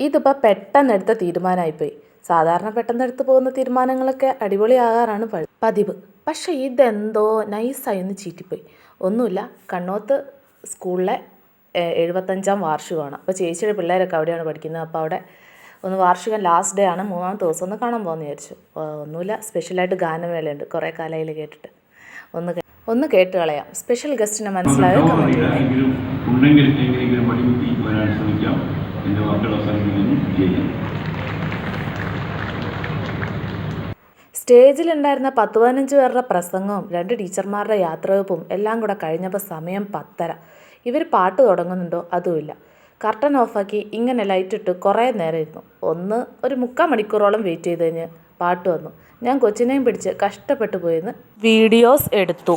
ഇതിപ്പോൾ പെട്ടെന്നെടുത്ത തീരുമാനമായിപ്പോയി. സാധാരണ പെട്ടെന്ന് എടുത്ത് പോകുന്ന തീരുമാനങ്ങളൊക്കെ അടിപൊളിയാകാറാണ് പതിവ്. പക്ഷേ ഇതെന്തോ നൈസായി ഒന്ന് ചീറ്റിപ്പോയി. ഒന്നുമില്ല. കണ്ണോത്ത് സ്കൂളിലെ എഴുപത്തഞ്ചാം വാർഷികമാണ്. അപ്പോൾ ചേച്ചിയുടെ പിള്ളേരൊക്കെ അവിടെയാണ് പഠിക്കുന്നത്. അപ്പോൾ അവിടെ ഒന്ന് വാർഷികം ലാസ്റ്റ് ഡേ ആണ്. മൂന്നാമത്തെ ദിവസം ഒന്ന് കാണാൻ പോകുമെന്ന് വിചാരിച്ചു. ഒന്നുമില്ല. സ്പെഷ്യലായിട്ട് ഗാനമേളയുണ്ട്. കുറേ കാലയിൽ കേട്ടിട്ട്. ഒന്ന് ഒന്ന് കേട്ട് കളയാം. സ്പെഷ്യൽ ഗസ്റ്റിനെ മനസ്സിലായോ? കമന്റ് എന്റെ വാക്കുകൾ അവസാനിപ്പിക്കുന്നു. ചെയ്യാം സ്റ്റേജിലുണ്ടായിരുന്ന പത്ത് പതിനഞ്ച് പേരുടെ പ്രസംഗവും രണ്ട് ടീച്ചർമാരുടെ യാത്രവെപ്പും എല്ലാം കൂടെ കഴിഞ്ഞപ്പോൾ സമയം പത്തര. ഇവർ പാട്ട് തുടങ്ങുന്നുണ്ടോ? അതുമില്ല. കർട്ടൻ ഓഫാക്കി ഇങ്ങനെ ലൈറ്റ് ഇട്ട് കുറേ നേരം ഇരുന്നു ഒന്ന് ഒരു മുക്കാൽ മണിക്കൂറോളം വെയിറ്റ് ചെയ്ത് കഴിഞ്ഞ് പാട്ട് വന്നു. ഞാൻ കൊച്ചിനെയും പിടിച്ച് കഷ്ടപ്പെട്ടു പോയെന്ന് വീഡിയോസ് എടുത്തു.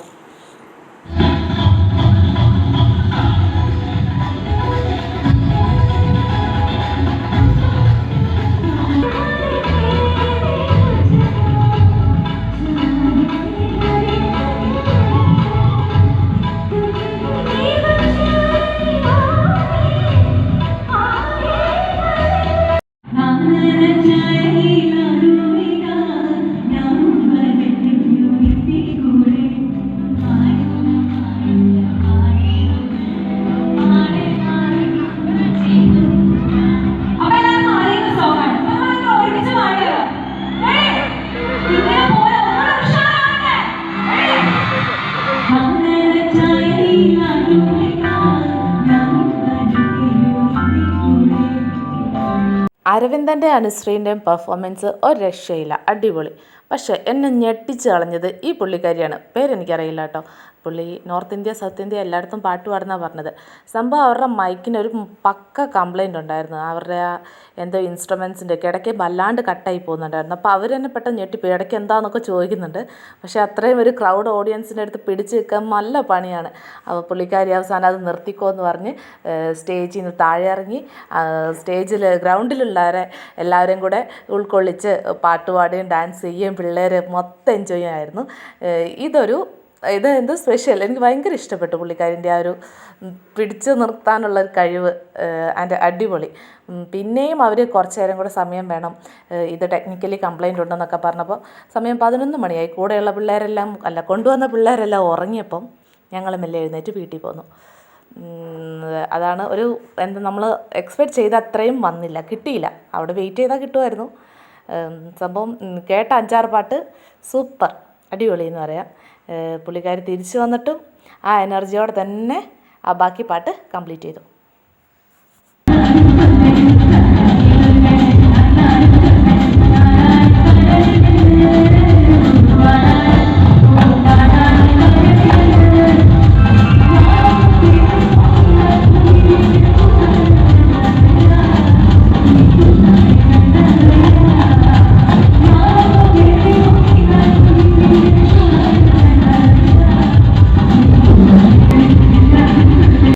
അരവിന്ദന്റെ അനുശ്രീന്റെയും പെർഫോമൻസ് ഒരു രക്ഷയില്ല. അടിപൊളി. പക്ഷേ എന്നെ ഞെട്ടിച്ച് കളഞ്ഞത് ഈ പുള്ളിക്കാരിയാണ്. പേരെനിക്കറിയില്ല കേട്ടോ. പുള്ളി നോർത്ത് ഇന്ത്യ സൗത്ത് ഇന്ത്യ എല്ലായിടത്തും പാട്ട് പാടുന്നതാണ് പറഞ്ഞത്. സംഭവം അവരുടെ മൈക്കിന് ഒരു പക്ക കംപ്ലൈന്റ് ഉണ്ടായിരുന്നു. അവരുടെ എന്തോ ഇൻസ്ട്രുമെൻസിന്റെ ഒക്കെ ഇടയ്ക്ക് വല്ലാണ്ട് കട്ടായി പോകുന്നുണ്ടായിരുന്നു. അപ്പോൾ അവർ പെട്ടെന്ന് ഞെട്ടിപ്പോയി. ഇടയ്ക്ക് എന്താണെന്നൊക്കെ ചോദിക്കുന്നുണ്ട്. പക്ഷേ അത്രയും ഒരു ക്രൗഡ് ഓഡിയൻസിന്റെ അടുത്ത് പിടിച്ച് നിൽക്കാൻ നല്ല പണിയാണ്. അപ്പോൾ പുള്ളിക്കാരി അവസാനം അത് നിർത്തിക്കോ എന്ന് പറഞ്ഞ് സ്റ്റേജിൽ നിന്ന് താഴെ ഇറങ്ങി സ്റ്റേജിൽ ഗ്രൗണ്ടിലുള്ളവരെ എല്ലാവരും കൂടെ ഉൾക്കൊള്ളിച്ച് പാട്ടുപാടുകയും ഡാൻസ് ചെയ്യുകയും പിള്ളേർ മൊത്തം എൻജോയ് ആയിരുന്നു. ഇതൊരു ഇത് എന്ത് സ്പെഷ്യൽ എനിക്ക് ഭയങ്കര ഇഷ്ടപ്പെട്ടു പുള്ളിക്കാരിന്റെ ആ ഒരു പിടിച്ചു നിർത്താനുള്ള ഒരു കഴിവ് അതിന്റെ അടിപൊളി. പിന്നെയും അവർ കുറച്ച് നേരം കൂടെ സമയം വേണം. ഇത് ടെക്നിക്കലി കംപ്ലൈന്റ് ഉണ്ടെന്നൊക്കെ പറഞ്ഞപ്പോൾ സമയം പതിനൊന്ന് മണിയായി. കൂടെയുള്ള പിള്ളേരെല്ലാം അല്ല കൊണ്ടുവന്ന പിള്ളേരെല്ലാം ഉറങ്ങിയപ്പം ഞങ്ങൾ മെല്ലെ എഴുന്നേറ്റ് വീട്ടിൽ പോന്നു. അതാണ് ഒരു എന്താ നമ്മൾ എക്സ്പെക്ട് ചെയ്ത അത്രയും വന്നില്ല. കിട്ടിയില്ല. അവിടെ വെയിറ്റ് ചെയ്താൽ കിട്ടുമായിരുന്നു. സംഭവം കേട്ട അഞ്ചാറ് പാട്ട് സൂപ്പർ. അടിപൊളി എന്ന് പറയാം. പുള്ളിക്കാരി തിരിച്ചു വന്നിട്ടും ആ എനർജിയോടെ തന്നെ ആ ബാക്കി പാട്ട് കംപ്ലീറ്റ് ചെയ്തു.